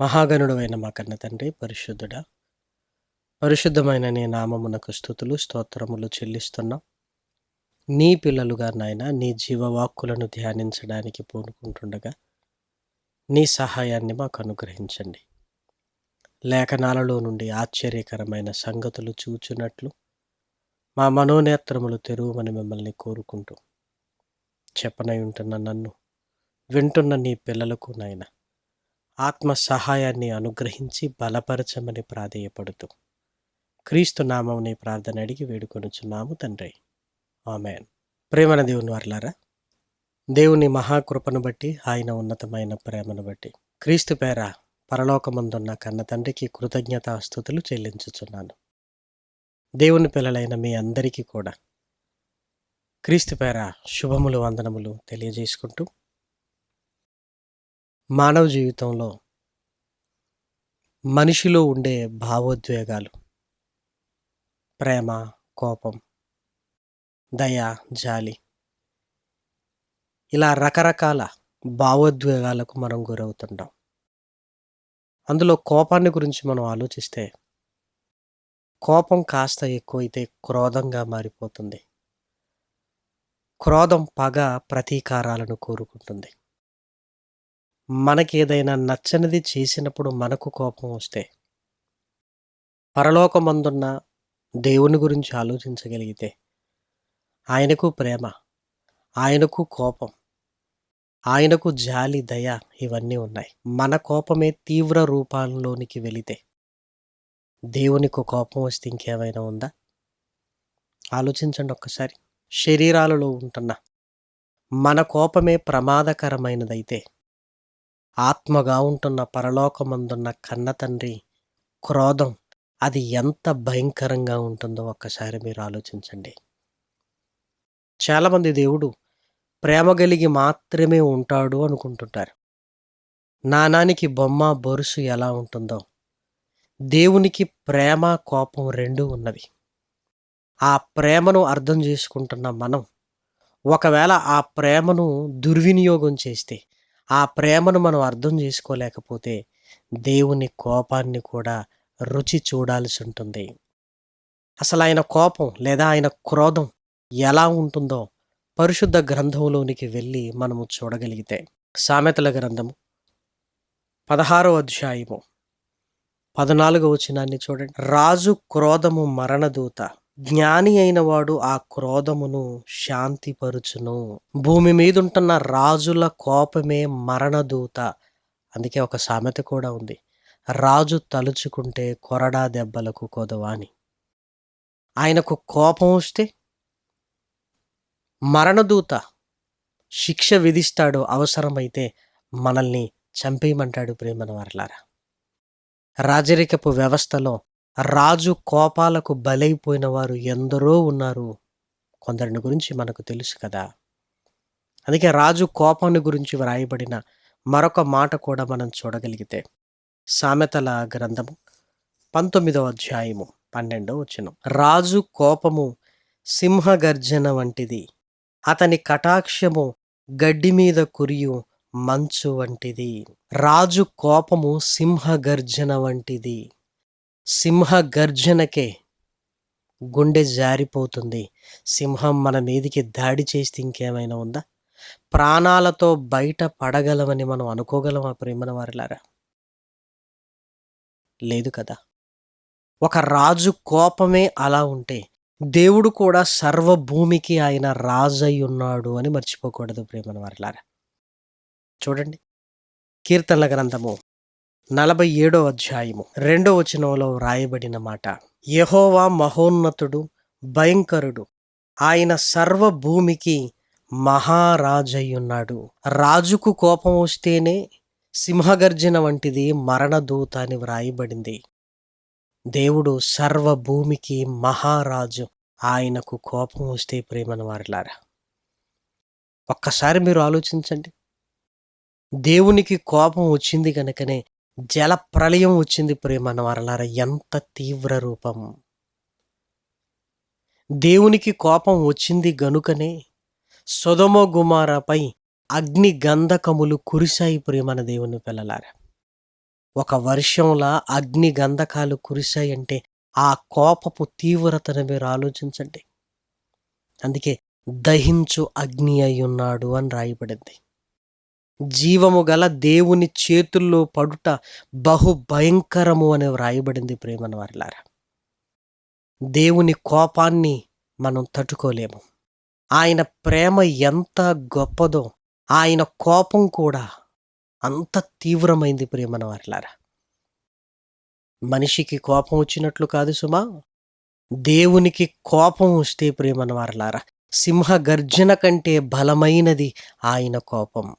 మహాగణుడమైన మా కన్న తండ్రి పరిశుద్ధుడా. పరిశుద్ధమైన నీ నామమునకు స్థుతులు స్తోత్రములు చెల్లిస్తున్నాం. నీ పిల్లలుగా నాయన నీ జీవవాక్కులను ధ్యానించడానికి పూనుకుంటుండగా నీ సహాయాన్ని మాకు అనుగ్రహించండి. లేఖనాలలో నుండి ఆశ్చర్యకరమైన సంగతులు చూచున్నట్లు మా మనోనేత్రములు తెరువమని మిమ్మల్ని కోరుకుంటూ చెప్పనై ఉంటున్న నన్ను వింటున్న నీ పిల్లలకు నాయన ఆత్మ సహాయాన్ని అనుగ్రహించి బలపరచమని ప్రాధేయపడుతూ క్రీస్తు నామంని ప్రార్థన అడిగి వేడుకొనుచున్నాము తండ్రి. ఆమెన్. ప్రేమన దేవుని వర్లారా దేవుని మహాకృపను బట్టి ఆయన ఉన్నతమైన ప్రేమను బట్టి క్రీస్తు పేర పరలోకమందున్న కన్న తండ్రికి కృతజ్ఞతాస్థుతులు చెల్లించుచున్నాను. దేవుని పిల్లలైన మీ అందరికీ కూడా క్రీస్తు పేర శుభములు వందనములు తెలియజేసుకుంటూ మానవ జీవితంలో మనిషిలో ఉండే భావోద్వేగాలు ప్రేమ కోపం దయ జాలి ఇలా రకరకాల భావోద్వేగాలకు మనం గురవుతుంటాం. అందులో కోపాన్ని గురించి మనం ఆలోచిస్తే కోపం కాస్త ఎక్కువైతే క్రోధంగా మారిపోతుంది. క్రోధం పగ ప్రతీకారాలను కోరుకుంటుంది. మనకి ఏదైనా నచ్చనిది చేసినప్పుడు మనకు కోపం వస్తే పరలోకమందున్న దేవుని గురించి ఆలోచించగలిగితే ఆయనకు ప్రేమ ఆయనకు కోపం ఆయనకు జాలి దయ ఇవన్నీ ఉన్నాయి. మన కోపమే తీవ్ర రూపాల్లోనికి వెళితే దేవునికి కోపం వస్తే ఇంకేమైనా ఉందా? ఆలోచించండి ఒక్కసారి. శరీరాలలో ఉంటున్న మన కోపమే ప్రమాదకరమైనదైతే ఆత్మగా ఉంటున్న పరలోకమందున్న కన్న తండ్రి క్రోధం అది ఎంత భయంకరంగా ఉంటుందో ఒక్కసారి మీరు ఆలోచించండి. చాలామంది దేవుడు ప్రేమ కలిగి మాత్రమే ఉంటాడు అనుకుంటుంటారు. నానానికి బొమ్మ బొరుసు ఎలా ఉంటుందో దేవునికి ప్రేమ కోపం రెండూ ఉన్నవి. ఆ ప్రేమను అర్థం చేసుకుంటున్న మనం ఒకవేళ ఆ ప్రేమను దుర్వినియోగం చేస్తే ఆ ప్రేమను మనం అర్థం చేసుకోలేకపోతే దేవుని కోపాన్ని కూడా రుచి చూడాల్సి ఉంటుంది. అసలు ఆయన కోపం లేదా ఆయన క్రోధం ఎలా ఉంటుందో పరిశుద్ధ గ్రంథంలోనికి వెళ్ళి మనము చూడగలిగితే సామెతల గ్రంథము పదహారో అధ్యాయము పద్నాలుగో వచనాన్ని చూడండి. రాజు క్రోధము మరణదూత జ్ఞాని అయిన వాడు ఆ క్రోధమును శాంతిపరుచును. భూమి మీదుంటున్న రాజుల కోపమే మరణదూత. అందుకే ఒక సామెత కూడా ఉంది. రాజు తలుచుకుంటే కొరడా దెబ్బలకు కొదవాని. ఆయనకు కోపం వస్తే మరణదూత శిక్ష విధిస్తాడు అవసరమైతే మనల్ని చంపేయమంటాడు ప్రేమన వర్లారా రాజరికపు వ్యవస్థలో రాజు కోపాలకు బలైపోయిన వారు ఎందరో ఉన్నారు. కొందరిని గురించి మనకు తెలుసు కదా. అందుకే రాజు కోపాన్ని గురించి వ్రాయబడిన మరొక మాట కూడా మనం చూడగలిగితే సామెతల గ్రంథము పంతొమ్మిదవ అధ్యాయము పన్నెండవ వచనం. రాజు కోపము సింహగర్జన వంటిది. అతని కటాక్షము గడ్డి మీద కురియు మంచు వంటిది. రాజు కోపము సింహగర్జన వంటిది. సింహ గర్జనకే గుండె జారిపోతుంది. సింహం మన మీదికి దాడి చేస్తే ఇంకేమైనా ఉందా? ప్రాణాలతో బయట పడగలమని మనం అనుకోగలమా ప్రేమన వారిలారా లేదు కదా. ఒక రాజు కోపమే అలా ఉంటే దేవుడు కూడా సర్వభూమికి ఆయన రాజై ఉన్నాడు అని మర్చిపోకూడదు ప్రేమన వారిలారా చూడండి. కీర్తనల గ్రంథము నలభై ఏడో అధ్యాయము. రెండో వచనంలో వ్రాయబడిన మాట. యహోవా మహోన్నతుడు భయంకరుడు. ఆయన సర్వభూమికి మహారాజయ్యున్నాడు. రాజుకు కోపం వస్తేనే సింహగర్జన వంటిది మరణదూత అని వ్రాయబడింది. దేవుడు సర్వభూమికి మహారాజు. ఆయనకు కోపం వస్తే ప్రేమను వారిలారా. ఒక్కసారి మీరు ఆలోచించండి. దేవునికి కోపం వచ్చింది కనుకనే జల ప్రళయం వచ్చింది ప్రేమ వారలారా ఎంత తీవ్ర రూపం. దేవునికి కోపం వచ్చింది గనుకనే సొదమ గుమారపై అగ్ని గంధకములు కురిశాయి ప్రేమన దేవుని పిల్లలారా. ఒక వర్షంలా అగ్ని గంధకాలు కురిశాయంటే ఆ కోపపు తీవ్రతను మీరు ఆలోచించండి. అందుకే దహించు అగ్ని అయి ఉన్నాడు అని రాయబడింది. జీవము గల దేవుని చేతుల్లో పడుట బహు భయంకరము అని వ్రాయబడింది ప్రేమను వారిలారా. దేవుని కోపాన్ని మనం తట్టుకోలేము. ఆయన ప్రేమ ఎంత గొప్పదో ఆయన కోపం కూడా అంత తీవ్రమైంది ప్రేమన వారిలారా. మనిషికి కోపం వచ్చినట్లు కాదు సుమా దేవునికి కోపం వస్తే ప్రేమను వారలారా. సింహ గర్జన కంటే బలమైనది ఆయన కోపం.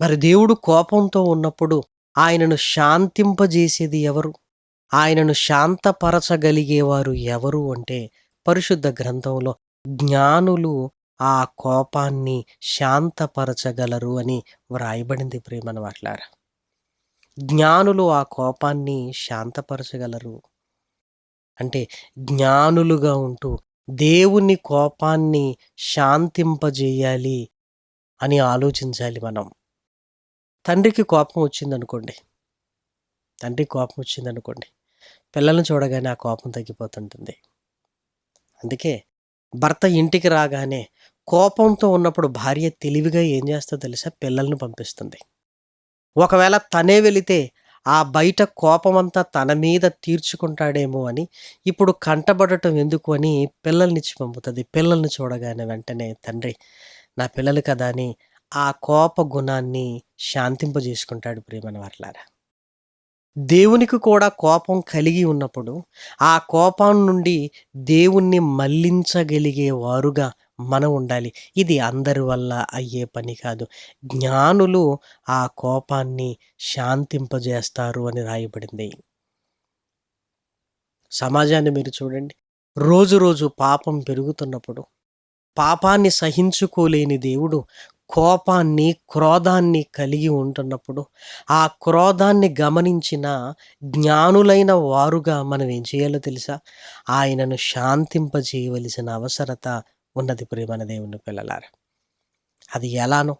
మరి దేవుడు కోపంతో ఉన్నప్పుడు ఆయనను శాంతింపజేసేది ఎవరు? ఆయనను శాంతపరచగలిగేవారు ఎవరు అంటే పరిశుద్ధ గ్రంథంలో జ్ఞానులు ఆ కోపాన్ని శాంతపరచగలరు అని వ్రాయబడింది ప్రేమను మాట్లాడారు జ్ఞానులు ఆ కోపాన్ని శాంతపరచగలరు అంటే జ్ఞానులుగా ఉంటూ దేవుని కోపాన్ని శాంతింపజేయాలి అని ఆలోచించాలి మనం. తండ్రికి కోపం వచ్చిందనుకోండి. తండ్రికి కోపం వచ్చిందనుకోండి. పిల్లల్ని చూడగానే ఆ కోపం తగ్గిపోతుంటుంది. అందుకే భర్త ఇంటికి రాగానే కోపంతో ఉన్నప్పుడు భార్య తెలివిగా ఏం చేస్తుందో తెలుసా? పిల్లల్ని పంపిస్తుంది. ఒకవేళ తనే వెళితే ఆ బయట కోపమంతా తన మీద తీర్చుకుంటాడేమో అని ఇప్పుడు కంటబడటం ఎందుకు అని పిల్లల్నిచ్చి పంపుతుంది. పిల్లల్ని చూడగానే వెంటనే తండ్రి నా పిల్లలు కదా అని ఆ కోప గుణాన్ని శాంతింపజేసుకుంటాడు ప్రేమని వర్లారా దేవునికి కూడా కోపం కలిగి ఉన్నప్పుడు ఆ కోపం నుండి దేవుణ్ణి మళ్ళించగలిగే వారుగా మనం ఉండాలి. ఇది అందరి వల్ల అయ్యే పని కాదు. జ్ఞానులు ఆ కోపాన్ని శాంతింపజేస్తారు అని రాయబడింది. సమాజాన్ని మీరు చూడండి. రోజు రోజు పాపం పెరుగుతున్నప్పుడు పాపాన్ని సహించుకోలేని దేవుడు కోపాన్ని క్రోధాన్ని కలిగి ఉంటున్నప్పుడు ఆ క్రోధాన్ని గమనించిన జ్ఞానులైన వారుగా మనం ఏం చేయాలో తెలుసా? ఆయనను శాంతింపజేయవలసిన అవసరత ఉన్నది ప్రేమన దేవుని పిల్లలారా. అది ఎలానో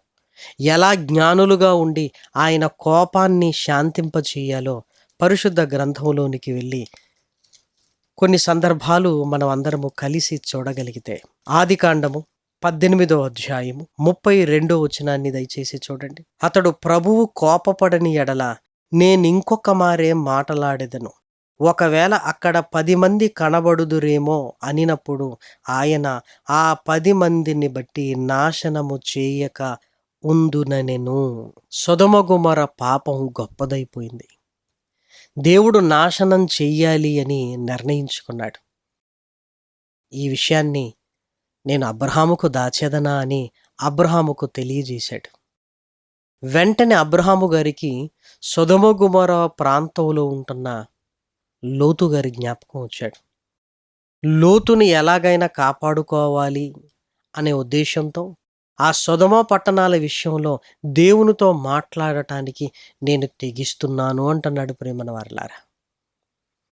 ఎలా జ్ఞానులుగా ఉండి ఆయన కోపాన్ని శాంతింపచేయాలో పరిశుద్ధ గ్రంథంలోనికి వెళ్ళి కొన్ని సందర్భాలు మనం అందరము కలిసి చూడగలిగితే ఆది కాండము పద్దెనిమిదో అధ్యాయము ముప్పై రెండో వచనాన్ని దయచేసి చూడండి. అతడు ప్రభువు కోపపడని ఎడల నేనింకొక మారే మాటలాడెదను. ఒకవేళ అక్కడ పది మంది కనబడుదురేమో అనినప్పుడు ఆయన ఆ పది మందిని బట్టి నాశనము చేయక ఉందుననెను. సొదమగుమర పాపం గొప్పదైపోయింది. దేవుడు నాశనం చెయ్యాలి అని నిర్ణయించుకున్నాడు. ఈ విషయాన్ని నేను అబ్రహాముకు దాచేదనా అని అబ్రహాముకు తెలియజేశాడు. వెంటనే అబ్రహాము గారికి సొదమ గుమర ప్రాంతంలో ఉంటున్న లోతు గారి జ్ఞాపకం వచ్చాడు. లోతుని ఎలాగైనా కాపాడుకోవాలి అనే ఉద్దేశంతో ఆ సుధమ పట్టణాల విషయంలో దేవునితో మాట్లాడటానికి నేను తెగిస్తున్నాను అంటున్నాడు ప్రేమన వారిలారా.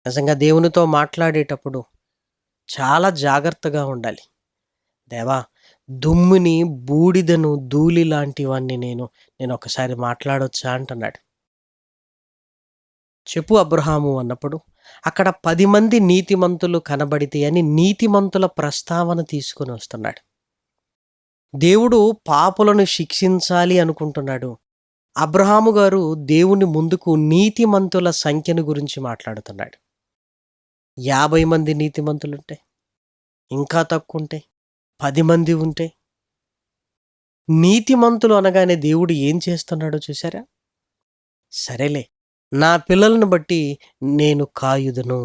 నిజంగా దేవునితో మాట్లాడేటప్పుడు చాలా జాగ్రత్తగా ఉండాలి. దేవా దుమ్ముని బూడిదను ధూళి లాంటివన్నీ నేను నేను ఒకసారి మాట్లాడొచ్చా అంటున్నాడు. చెప్పు అబ్రహాము అన్నప్పుడు అక్కడ పది మంది నీతిమంతులు కనబడితే అని నీతిమంతుల ప్రస్తావన తీసుకొని వస్తున్నాడు. దేవుడు పాపులను శిక్షించాలి అనుకుంటున్నాడు. అబ్రహాము గారు దేవుని ముందుకు నీతిమంతుల సంఖ్యను గురించి మాట్లాడుతున్నాడు. యాభై మంది నీతిమంతులుంటే ఇంకా తక్కువ ఉంటే పది మంది ఉంటే? నీతిమంతులు అనగానే దేవుడు ఏం చేస్తున్నాడో చూసారా సరేలే నా పిల్లలను బట్టి నేను కాయుదును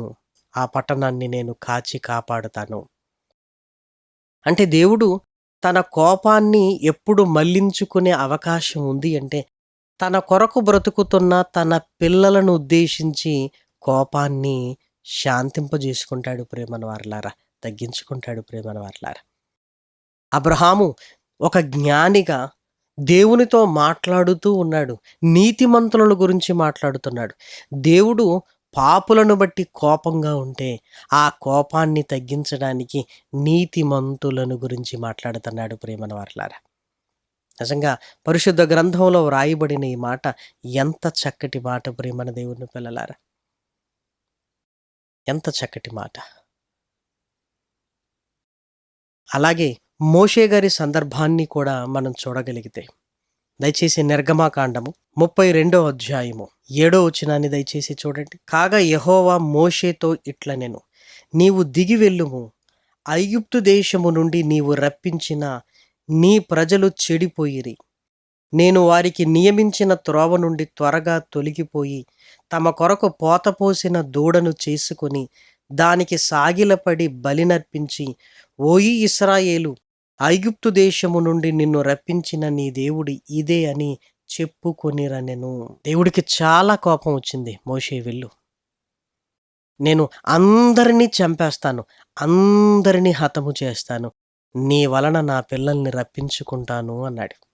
ఆ పట్టణాన్ని నేను కాచి కాపాడుతాను. అంటే దేవుడు తన కోపాన్ని ఎప్పుడు మళ్ళించుకునే అవకాశం ఉంది అంటే తన కొరకు బ్రతుకుతున్న తన పిల్లలను ఉద్దేశించి కోపాన్ని శాంతింపజేసుకుంటాడు ప్రేమను వారలారా తగ్గించుకుంటాడు ప్రేమను వారలారా అబ్రహాము ఒక జ్ఞానిగా దేవునితో మాట్లాడుతూ ఉన్నాడు. నీతిమంతులను గురించి మాట్లాడుతున్నాడు. దేవుడు పాపులను బట్టి కోపంగా ఉంటే ఆ కోపాన్ని తగ్గించడానికి నీతిమంతులను గురించి మాట్లాడుతున్నాడు ప్రేమన వారలారా. నిజంగా పరిశుద్ధ గ్రంథంలో వ్రాయబడిన ఈ మాట ఎంత చక్కటి మాట ప్రేమన దేవుని పిల్లలారా. ఎంత చక్కటి మాట. అలాగే మోషే గారి సందర్భాన్ని కూడా మనం చూడగలిగితే దయచేసి నిర్గమాకాండము ముప్పై రెండో అధ్యాయము ఏడో వచనాన్ని దయచేసి చూడండి. కాగా యహోవా మోషేతో ఇట్ల నేను నీవు దిగి వెళ్ళుము. ఐగుప్తు దేశము నుండి నీవు రప్పించిన నీ ప్రజలు చెడిపోయిరి. నేను వారికి నియమించిన త్రోవ నుండి త్వరగా తొలగిపోయి తమ కొరకు పోతపోసిన దూడను చేసుకొని దానికి సాగిలపడి బలినర్పించి ఓయి ఇస్రాయేలు ఐగుప్తు దేశము నుండి నిన్ను రప్పించిన నీ దేవుడి ఇదే అని చెప్పుకొనిరనెను దేవుడికి చాలా కోపం వచ్చింది. మోషే వెళ్ళు. నేను అందరినీ చంపేస్తాను. అందరినీ హతము చేస్తాను. నీ వలన నా పిల్లల్ని రప్పించుకుంటాను అన్నాడు.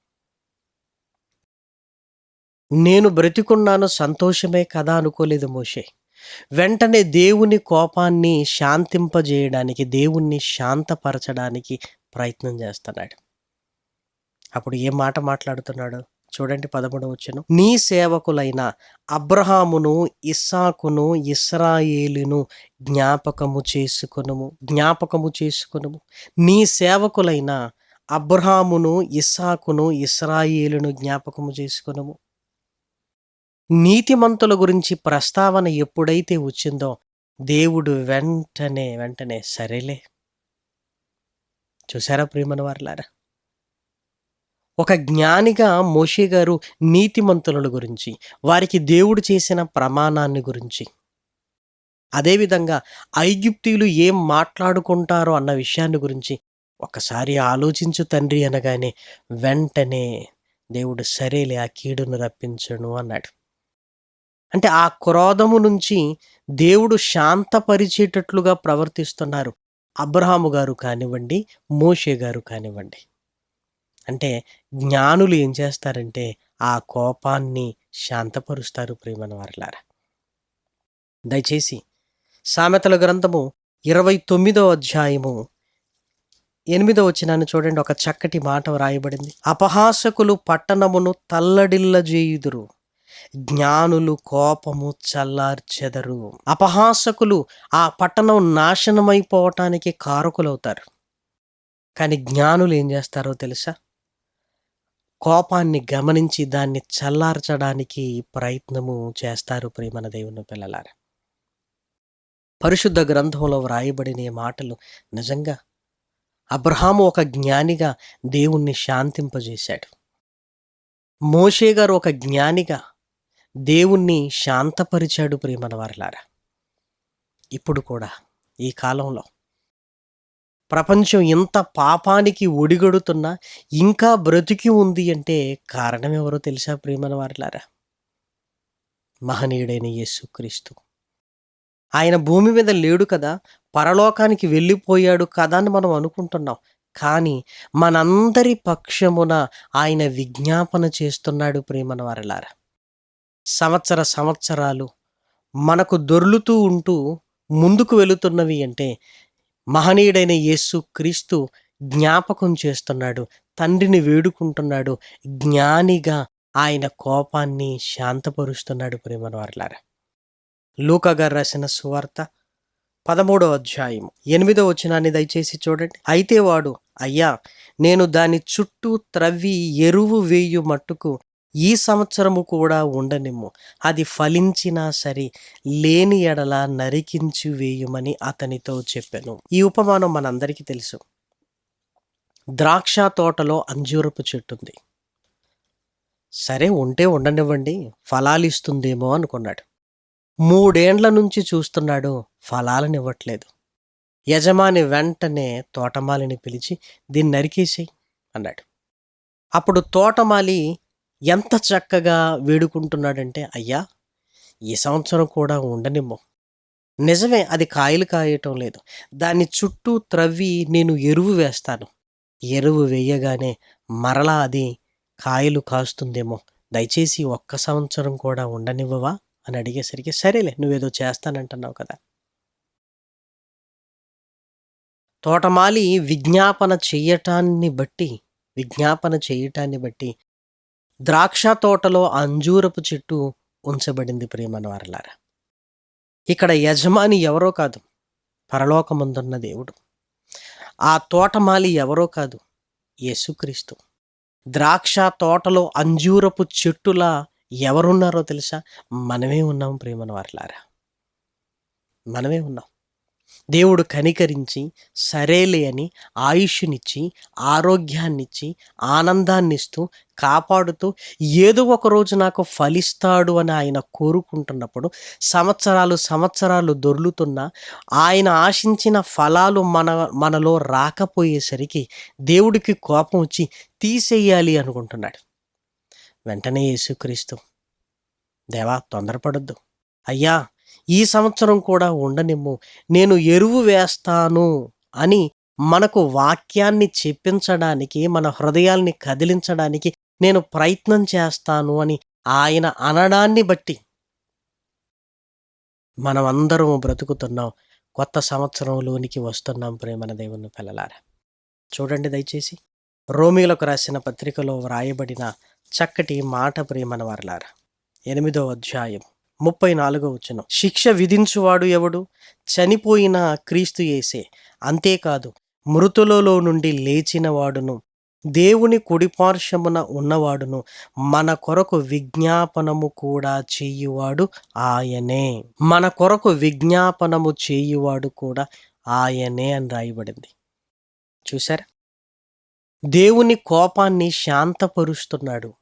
నేను బ్రతికున్నాను సంతోషమే కదా అనుకోలేదు మోషే. వెంటనే దేవుని కోపాన్ని శాంతింపజేయడానికి దేవుణ్ణి శాంతపరచడానికి ప్రయత్నం చేస్తున్నాడు. అప్పుడు ఏ మాట మాట్లాడుతున్నాడు? చూడండి పదమూడు వచ్చను నీ సేవకులైన అబ్రహామును ఇస్సాకును ఇస్రాయేలును జ్ఞాపకము చేసుకునుము. జ్ఞాపకము చేసుకునుము. నీ సేవకులైన అబ్రహామును ఇస్సాకును ఇస్రాయేలును జ్ఞాపకము చేసుకునుము. నీతిమంతుల గురించి ప్రస్తావన ఎప్పుడైతే వచ్చిందో దేవుడు వెంటనే వెంటనే సరేలే చూసారా ప్రేమని వారులారా? ఒక జ్ఞానిగా మోషే గారు నీతిమంతుల గురించి వారికి దేవుడు చేసిన ప్రమాణాన్ని గురించి అదేవిధంగా ఐగుప్తీయులు ఏం మాట్లాడుకుంటారో అన్న విషయాన్ని గురించి ఒకసారి ఆలోచించు తండ్రి అనగానే వెంటనే దేవుడు సరేలే ఆ కీడును రప్పించను అన్నాడు. అంటే ఆ క్రోధము నుంచి దేవుడు శాంతపరిచేటట్లుగా ప్రవర్తిస్తున్నారు. అబ్రహాము గారు కానివ్వండి మోషే గారు కానివ్వండి. అంటే జ్ఞానులు ఏం చేస్తారంటే ఆ కోపాన్ని శాంతపరుస్తారు ప్రేమన వారిలారా. దయచేసి సామెతల గ్రంథము ఇరవై తొమ్మిదో అధ్యాయము ఎనిమిదో వచ్చినాన్ని చూడండి ఒక చక్కటి మాట వ్రాయబడింది. అపహాసకులు పట్టణమును తల్లడిల్ల చేయుదురు జ్ఞానులు కోపము చల్లార్చెదరు. అపహాసకులు ఆ పట్టణం నాశనమైపోవటానికి కారకులవుతారు. కానీ జ్ఞానులు ఏం చేస్తారో తెలుసా? కోపాన్ని గమనించి దాన్ని చల్లార్చడానికి ప్రయత్నము చేస్తారు ప్రేమన దేవుని పిల్లలారా. పరిశుద్ధ గ్రంథంలో వ్రాయబడిన ఈ మాటలు నిజంగా అబ్రహాము ఒక జ్ఞానిగా దేవుణ్ణి శాంతింపజేశాడు. మోషే గారు ఒక జ్ఞానిగా దేవుణ్ణి శాంతపరిచాడు ప్రియమన వారిలారా ఇప్పుడు కూడా ఈ కాలంలో ప్రపంచం ఇంత పాపానికి ఒడిగడుతున్నా ఇంకా బ్రతికి ఉంది అంటే కారణం ఎవరో తెలుసా ప్రియమైన వారిలారా మహనీయుడైన యేసుక్రీస్తు. ఆయన భూమి మీద లేడు కదా పరలోకానికి వెళ్ళిపోయాడు కదా అని మనం అనుకుంటున్నాం. కానీ మనందరి పక్షమున ఆయన విజ్ఞాపన చేస్తున్నాడు ప్రేమన వారిలారా సంవత్సర సంవత్సరాలు మనకు దొర్లుతూ ఉంటూ ముందుకు వెళుతున్నవి అంటే మహనీయుడైన యేసు క్రీస్తు జ్ఞాపకం చేస్తున్నాడు తండ్రిని వేడుకుంటున్నాడు జ్ఞానిగా ఆయన కోపాన్ని శాంతపరుస్తున్నాడు ప్రేమన వారలారా లూకా గారు రాసిన సువార్త పదమూడవ అధ్యాయం ఎనిమిదో వచనాన్ని దయచేసి చూడండి. అయితే వాడు అయ్యా నేను దాని చుట్టూ త్రవ్వి ఎరువు వేయు మట్టుకు ఈ సంవత్సరము కూడా ఉండనిమ్ము. అది ఫలించినా సరే లేని ఎడల నరికించి వేయుమని అతనితో చెప్పాను. ఈ ఉపమానం మనందరికీ తెలుసు. ద్రాక్ష తోటలో అంజూరపు చెట్టు ఉంది. సరే ఉంటే ఉండనివ్వండి. ఫలాలు ఇస్తుందేమో అనుకున్నాడు. మూడేండ్ల నుంచి చూస్తున్నాడు ఫలాలను ఇవ్వట్లేదు. యజమాని వెంటనే తోటమాలిని పిలిచి దీన్ని నరికేసేయి అన్నాడు. అప్పుడు తోటమాలి ఎంత చక్కగా వేడుకుంటున్నాడంటే అయ్యా ఈ సంవత్సరం కూడా ఉండనిమ్మో. నిజమే అది కాయలు కాయటం లేదు. దాని చుట్టూ త్రవ్వి నేను ఎరువు వేస్తాను. ఎరువు వేయగానే మరలా అది కాయలు కాస్తుందేమో. దయచేసి ఒక్క సంవత్సరం కూడా ఉండనివ్వవా? అని అడిగేసరికి సరేలే నువ్వేదో చేస్తానంటున్నావు కదా. తోటమాలి విజ్ఞాపన చెయ్యటాన్ని బట్టి విజ్ఞాపన చేయటాన్ని బట్టి ద్రాక్ష తోటలో అంజూరపు చెట్టు ఉంచబడింది ప్రేమన వారలారా ఇక్కడ యజమాని ఎవరో కాదు పరలోకమందున్న దేవుడు. ఆ తోటమాలి ఎవరో కాదు యేసుక్రీస్తు. ద్రాక్ష తోటలో అంజూరపు చెట్టులా ఎవరున్నారో తెలుసా? మనమే ఉన్నాం ప్రేమన వారలారా మనమే ఉన్నాం. దేవుడు కనికరించి సరేలే అని ఆయుష్నిచ్చి ఆరోగ్యాన్నిచ్చి ఆనందాన్నిస్తూ కాపాడుతూ ఏదో ఒక రోజు నాకు ఫలిస్తాడు అని ఆయన కోరుకుంటున్నప్పుడు సంవత్సరాలు సంవత్సరాలు దొర్లుతున్నా ఆయన ఆశించిన ఫలాలు మన మనలో రాకపోయేసరికి దేవుడికి కోపం వచ్చి తీసేయాలి అనుకుంటున్నాడు. వెంటనే యేసుక్రీస్తు. దేవా తొందరపడొద్దు. అయ్యా ఈ సంవత్సరం కూడా ఉండనిమ్ము. నేను ఎరువు వేస్తాను అని మనకు వాక్యాన్ని చెప్పించడానికి మన హృదయాల్ని కదిలించడానికి నేను ప్రయత్నం చేస్తాను అని ఆయన అనడాన్ని బట్టి మనం అందరం బ్రతుకుతున్నాం. కొత్త సంవత్సరంలోనికి వస్తున్నాం ప్రేమన దేవుని పిల్లలారా. చూడండి దయచేసి రోమిలకు రాసిన పత్రికలో వ్రాయబడిన చక్కటి మాట ప్రేమన వారలారా. ఎనిమిదో అధ్యాయం ముప్పై నాలుగో వచ్చిన శిక్ష విధించువాడు ఎవడు? చనిపోయిన క్రీస్తు యేసే. అంతేకాదు మృతులలో నుండి లేచిన వాడును దేవుని కుడిపార్శ్వమున ఉన్నవాడును మన కొరకు విజ్ఞాపనము కూడా చేయువాడు ఆయనే. మన కొరకు విజ్ఞాపనము చేయువాడు కూడా ఆయనే అని రాయబడింది. చూసారా దేవుని కోపాన్ని శాంతపరుస్తున్నాడు.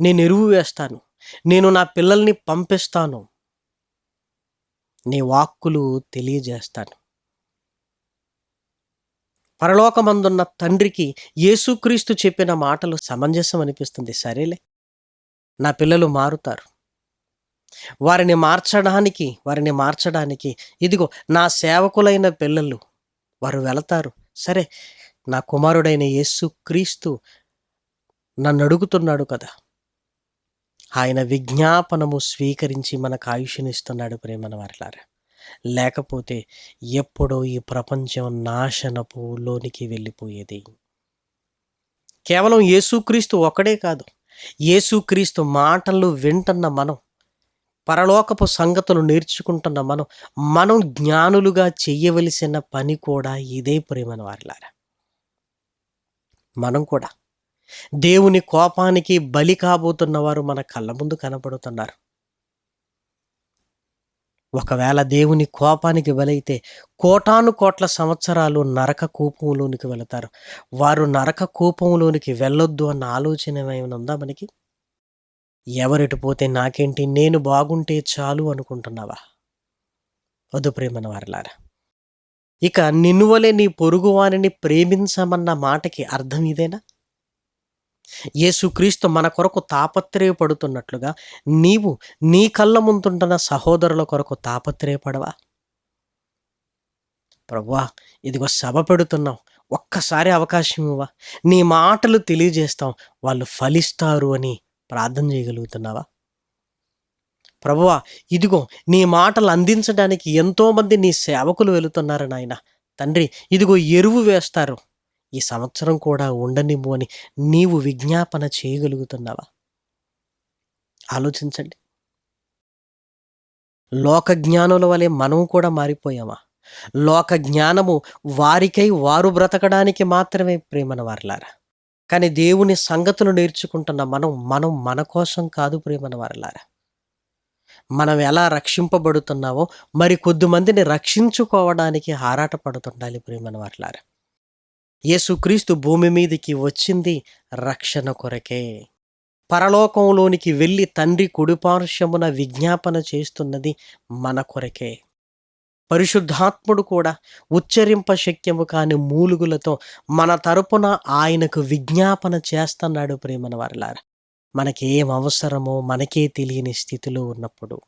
నేను ఎరువు వేస్తాను. నేను నా పిల్లల్ని పంపిస్తాను. నీ వాక్కులు తెలియజేస్తాను. పరలోకమందున్న తండ్రికి యేసుక్రీస్తు చెప్పిన మాటలు సమంజసం అనిపిస్తుంది. సరేలే. నా పిల్లలు మారుతారు. వారిని మార్చడానికి వారిని మార్చడానికి ఇదిగో నా సేవకులైన పిల్లలు వారు వెళతారు. సరే నా కుమారుడైన యేసు క్రీస్తు నన్ను అడుగుతున్నాడు కదా. ఆయన విజ్ఞాపనము స్వీకరించి మనకు ఆయుష్నిస్తున్నాడు ప్రేమన వారిలారా లేకపోతే ఎప్పుడో ఈ ప్రపంచం నాశనపు లోనికి వెళ్ళిపోయేది. కేవలం యేసుక్రీస్తు ఒకడే కాదు. యేసుక్రీస్తు మాటలు వింటున్న మనం పరలోకపు సంగతులు నేర్చుకుంటున్న మనం మనం జ్ఞానులుగా చేయవలసిన పని కూడా ఇదే ప్రేమను వారిలారా మనం కూడా దేవుని కోపానికి బలి కాబోతున్న వారు మన కళ్ళ ముందు కనపడుతున్నారు. ఒకవేళ దేవుని కోపానికి బలైతే కోటాను కోట్ల సంవత్సరాలు నరక కూపంలోనికి వెళతారు. వారు నరక కూపంలోనికి వెళ్ళొద్దు అన్న ఆలోచన ఏమైనా ఉందా మనకి? ఎవరిటి పోతే నాకేంటి? నేను బాగుంటే చాలు అనుకుంటున్నావా? వద్దు ప్రేమన వారలారా. ఇక నిన్నువలే నీ పొరుగువానిని ప్రేమించమన్న మాటకి అర్థం ఇదేనా? యేసుక్రీస్తు మన కొరకు తాపత్రయపడుతున్నట్లుగా నీవు నీ కళ్ళ ముందుంటున్న సహోదరుల కొరకు తాపత్రయపడవా? ప్రభువా ఇదిగో సభ పెడుతున్నాం. ఒక్కసారి అవకాశం ఇవ్వా నీ మాటలు తెలియజేస్తాం. వాళ్ళు ఫలిస్తారు అని ప్రార్థన చేయగలుగుతున్నావా? ప్రభువా ఇదిగో నీ మాటలు అందించడానికి ఎంతోమంది నీ సేవకులు వెళుతున్నారు నాయన. తండ్రి ఇదిగో ఎరువు వేస్తారు. ఈ సంవత్సరం కూడా ఉండనివ్వు అని నీవు విజ్ఞాపన చేయగలుగుతున్నావా? ఆలోచించండి. లోక జ్ఞానుల వలె మనం కూడా మారిపోయామా? లోక జ్ఞానము వారికై వారు బ్రతకడానికి మాత్రమే ప్రేమన వారలారా? కానీ దేవుని సంగతులు నేర్చుకుంటున్న మనం మనం మన కోసం కాదు ప్రేమన వారలారా? మనం ఎలా రక్షింపబడుతున్నామో మరి కొద్దిమందిని రక్షించుకోవడానికి ఆరాటపడుతుండాలి ప్రేమన వారలారా? యేసుక్రీస్తు భూమి మీదకి వచ్చింది రక్షణ కొరకే. పరలోకంలోనికి వెళ్ళి తండ్రి కుడిపార్శ్వమున విజ్ఞాపన చేస్తున్నది మన కొరకే. పరిశుద్ధాత్ముడు కూడా ఉచ్చరింప శక్యము కాని మూలుగులతో మన తరపున ఆయనకు విజ్ఞాపన చేస్తున్నాడు ప్రేమన వారలారా. మనకేం అవసరమో మనకే తెలియని స్థితిలో ఉన్నప్పుడు.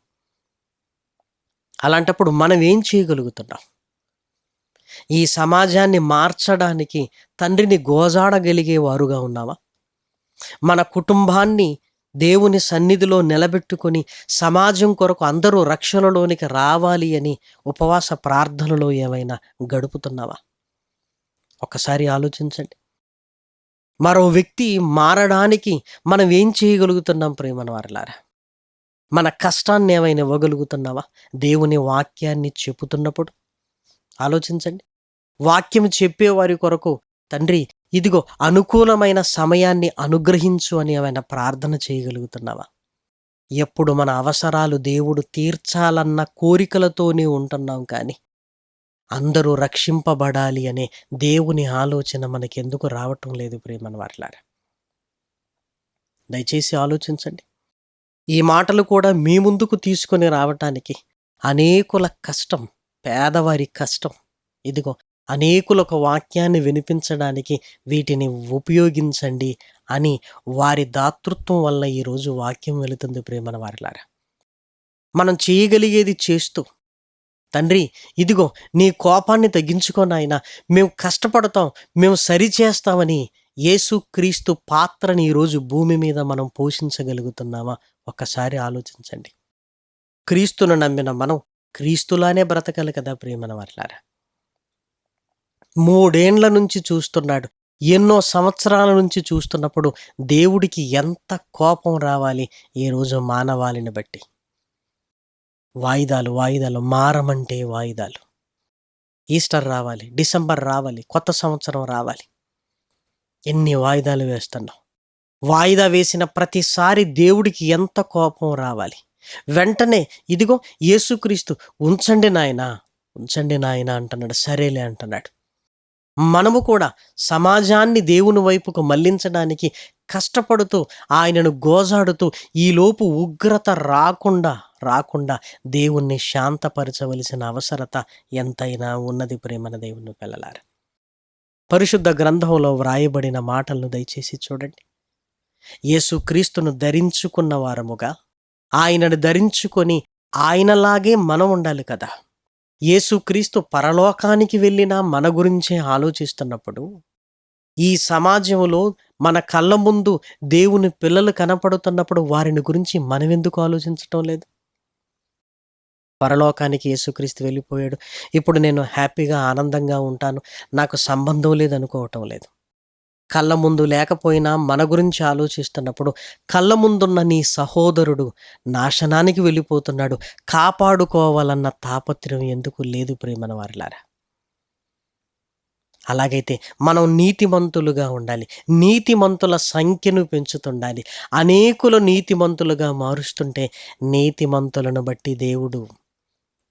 అలాంటప్పుడు మనం ఏం చేయగలుగుతున్నాం? ఈ సమాజాన్ని మార్చడానికి తండ్రిని గోజాడగలిగే వారుగా ఉన్నావా? మన కుటుంబాన్ని దేవుని సన్నిధిలో నిలబెట్టుకొని సమాజం కొరకు అందరూ రక్షణలోనికి రావాలి అని ఉపవాస ప్రార్థనలో ఏమైనా గడుపుతున్నావా? ఒకసారి ఆలోచించండి. మరో వ్యక్తి మారడానికి మనం ఏం చేయగలుగుతున్నాం ప్రేమన వారలారా మన కష్టాన్ని ఏమైనా ఇవ్వగలుగుతున్నావా? దేవుని వాక్యాన్ని చెబుతున్నప్పుడు ఆలోచించండి. వాక్యం చెప్పేవారి కొరకు తండ్రి ఇదిగో అనుకూలమైన సమయాన్ని అనుగ్రహించు అని ఏమైనా ప్రార్థన చేయగలుగుతున్నావా? ఎప్పుడు మన అవసరాలు దేవుడు తీర్చాలన్న కోరికలతోనే ఉంటున్నాం కానీ అందరూ రక్షింపబడాలి అనే దేవుని ఆలోచన మనకెందుకు రావటం లేదు ప్రేమన వాట్లారా దయచేసి ఆలోచించండి. ఈ మాటలు కూడా మీ ముందుకు తీసుకొని రావటానికి అనేకుల కష్టం పేదవారి కష్టం. ఇదిగో అనేకులకు వాక్యాన్ని వినిపించడానికి వీటిని ఉపయోగించండి అని వారి దాతృత్వం వల్ల ఈరోజు వాక్యం వెళుతుంది ప్రేమన వారిలారా. మనం చేయగలిగేది చేస్తూ తండ్రి ఇదిగో నీ కోపాన్ని తగ్గించుకో మేము కష్టపడతాం మేము సరిచేస్తామని యేసు క్రీస్తు పాత్రని ఈరోజు భూమి మీద మనం పోషించగలుగుతున్నామా? ఒక్కసారి ఆలోచించండి. క్రీస్తును నమ్మిన మనం క్రీస్తులానే బ్రతకాలి కదా ప్రేమన వర్లారా మూడేండ్ల నుంచి చూస్తున్నాడు. ఎన్నో సంవత్సరాల నుంచి చూస్తున్నప్పుడు దేవుడికి ఎంత కోపం రావాలి ఈ రోజు మానవాళిని బట్టి. వాయిదాలు వాయిదాలు మారమంటే వాయిదాలు. ఈస్టర్ రావాలి డిసెంబర్ రావాలి కొత్త సంవత్సరం రావాలి. ఎన్ని వాయిదాలు వేస్తున్నాం. వాయిదా వేసిన ప్రతిసారి దేవుడికి ఎంత కోపం రావాలి? వెంటనే ఇదిగో యేసుక్రీస్తు ఉంచండి నాయనా ఉంచండి నాయన అంటున్నాడు సరేలే అంటున్నాడు. మనము కూడా సమాజాన్ని దేవుని వైపుకు మళ్ళించడానికి కష్టపడుతూ ఆయనను గోజాడుతూ ఈలోపు ఉగ్రత రాకుండా రాకుండా దేవుణ్ణి శాంతపరచవలసిన అవసరత ఎంతైనా ఉన్నది ప్రేమన దేవుని పిల్లలారు. పరిశుద్ధ గ్రంథంలో వ్రాయబడిన మాటలను దయచేసి చూడండి. యేసుక్రీస్తును ధరించుకున్న వారముగా ఆయనను ధరించుకొని ఆయనలాగే మనం ఉండాలి కదా. యేసుక్రీస్తు పరలోకానికి వెళ్ళినా మన గురించే ఆలోచిస్తున్నప్పుడు ఈ సమాజంలో మన కళ్ళ ముందు దేవుని పిల్లలు కనపడుతున్నప్పుడు వారిని గురించి మనం ఎందుకు ఆలోచించటం లేదు? పరలోకానికి యేసుక్రీస్తు వెళ్ళిపోయాడు. ఇప్పుడు నేను హ్యాపీగా ఆనందంగా ఉంటాను. నాకు సంబంధం లేదు అనుకోవటం లేదు. కళ్ళ ముందు లేకపోయినా మన గురించి ఆలోచిస్తున్నప్పుడు కళ్ళ ముందున్న నీ సహోదరుడు నాశనానికి వెళ్ళిపోతున్నాడు. కాపాడుకోవాలన్న తాపత్రయం ఎందుకు లేదు ప్రేమన వారిలారా? అలాగైతే మనం నీతిమంతులుగా ఉండాలి. నీతిమంతుల సంఖ్యను పెంచుతుండాలి. అనేకులు నీతిమంతులుగా మారుస్తుంటే నీతిమంతులను బట్టి దేవుడు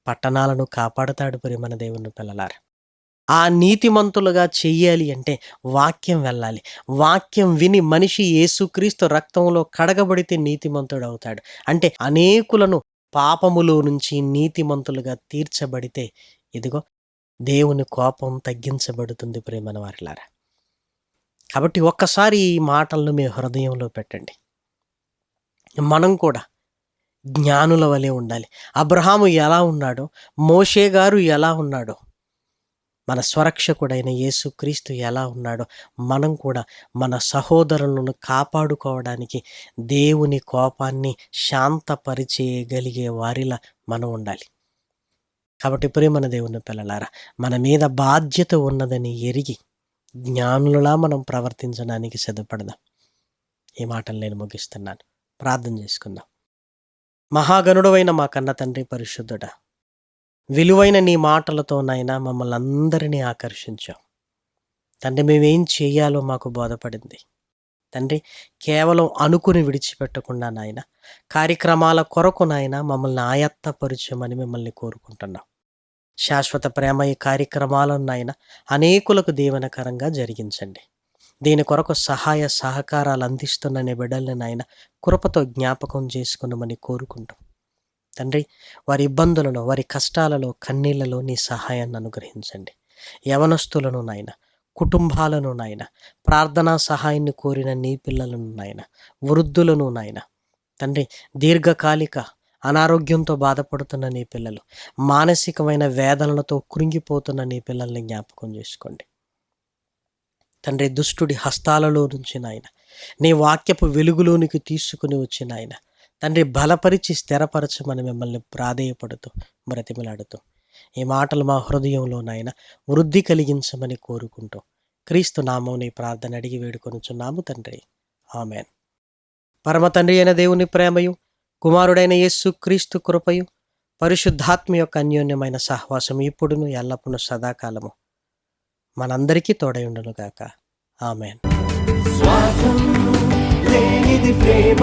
పట్టణాలను కాపాడుతాడు ప్రేమన దేవుని పిల్లలారా. ఆ నీతిమంతులుగా చెయ్యాలి అంటే వాక్యం వెళ్ళాలి. వాక్యం విని మనిషి యేసుక్రీస్తు రక్తంలో కడగబడితే నీతిమంతుడు అవుతాడు అంటే అనేకులను పాపములో నుంచి నీతిమంతులుగా తీర్చబడితే ఇదిగో దేవుని కోపం తగ్గించబడుతుంది ప్రేమన వారిలారా. కాబట్టి ఒక్కసారి ఈ మాటలను మీ హృదయంలో పెట్టండి. మనం కూడా జ్ఞానుల వలె ఉండాలి. అబ్రహాము ఎలా ఉన్నాడో మోషే గారు ఎలా ఉన్నాడో మన స్వరక్షకుడైన యేసుక్రీస్తు ఎలా ఉన్నాడో మనం కూడా మన సహోదరులను కాపాడుకోవడానికి దేవుని కోపాన్ని శాంతపరిచేయగలిగే వారిలా మనం ఉండాలి. కాబట్టి ప్రేమన దేవుని పిల్లలారా మన మీద బాధ్యత ఉన్నదని ఎరిగి జ్ఞానులలా మనం ప్రవర్తించడానికి సిద్ధపడదాం. ఈ మాటలు నేను ముగిస్తున్నాను. ప్రార్థన చేసుకుందాం. మహాగణుడవైన మా కన్న తండ్రి పరిశుద్ధుడా విలువైన నీ మాటలతో నాయనా మమ్మల్ని అందరినీ ఆకర్షించాం. తండ్రి మేమేం చేయాలో మాకు బోధపడింది. తండ్రి కేవలం అనుకుని విడిచిపెట్టకుండా నాయన కార్యక్రమాల కొరకు నాయన మమ్మల్ని ఆయత్తపరిచమని మిమ్మల్ని కోరుకుంటున్నాం. శాశ్వత ప్రేమ ఈ కార్యక్రమాలను నాయన అనేకులకు దీవెనకరంగా జరిగించండి. దీని కొరకు సహాయ సహకారాలు అందిస్తున్న నీ బిడ్డల్ని నాయన కృపతో జ్ఞాపకం చేసుకున్నామని కోరుకుంటాం తండ్రి వారి ఇబ్బందులలో వారి కష్టాలలో కన్నీళ్ళలో నీ సహాయాన్ని అనుగ్రహించండి. యవనస్తులను నాయన కుటుంబాలను నాయన ప్రార్థనా సహాయాన్ని కోరిన నీ పిల్లలను నాయన వృద్ధులను నాయన. తండ్రి దీర్ఘకాలిక అనారోగ్యంతో బాధపడుతున్న నీ పిల్లలు మానసికమైన వేదనలతో కృంగిపోతున్న నీ పిల్లల్ని జ్ఞాపకం చేసుకోండి. తండ్రి దుష్టుడి హస్తాలలో నుంచి నాయన నీ వాక్యపు వెలుగులోనికి తీసుకుని వచ్చిన ఆయన తండ్రి బలపరిచి స్థిరపరచమని మిమ్మల్ని ప్రాధేయపడుతూ బ్రతిమలాడుతూ ఈ మాటలు మా హృదయంలో నాయన వృద్ధి కలిగించమని కోరుకుంటూ క్రీస్తు నామం ప్రార్థన అడిగి వేడుకొనుచున్నాము తండ్రి. ఆమెన్. పరమ తండ్రి అయిన దేవుని ప్రేమయు కుమారుడైన యేసు క్రీస్తు కృపయు పరిశుద్ధాత్మ యొక్క అన్యోన్యమైన సహవాసం ఇప్పుడును ఎల్లప్పుడూ సదాకాలము. మనందరికీ తోడయుండునుగాక ఆమెన్. స్వార్థం లేనిది ప్రేమ.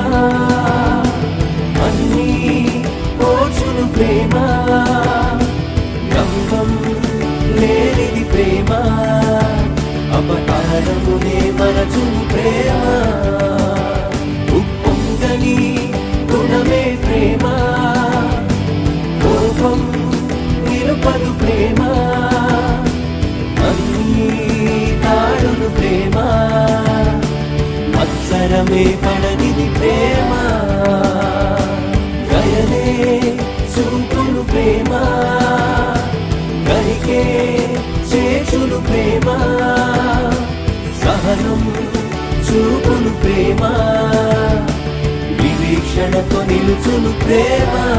అన్నీ ఓచును ప్రేమ. గంగం లేనిది ప్రేమ. అపకారమునే మరచును ప్రేమ. ఉప్పొంగని గుణమే ప్రేమ. కోపం నిలుపదు ప్రేమ. అన్నీ తాడును ప్రేమ. మత్సరమే పడనిది ప్రేమ. చూపులు ప్రేమ. గరికే చేచును ప్రేమ. సహనం చూపును ప్రేమ. వివీక్షణతో నిలుచులు ప్రేమ.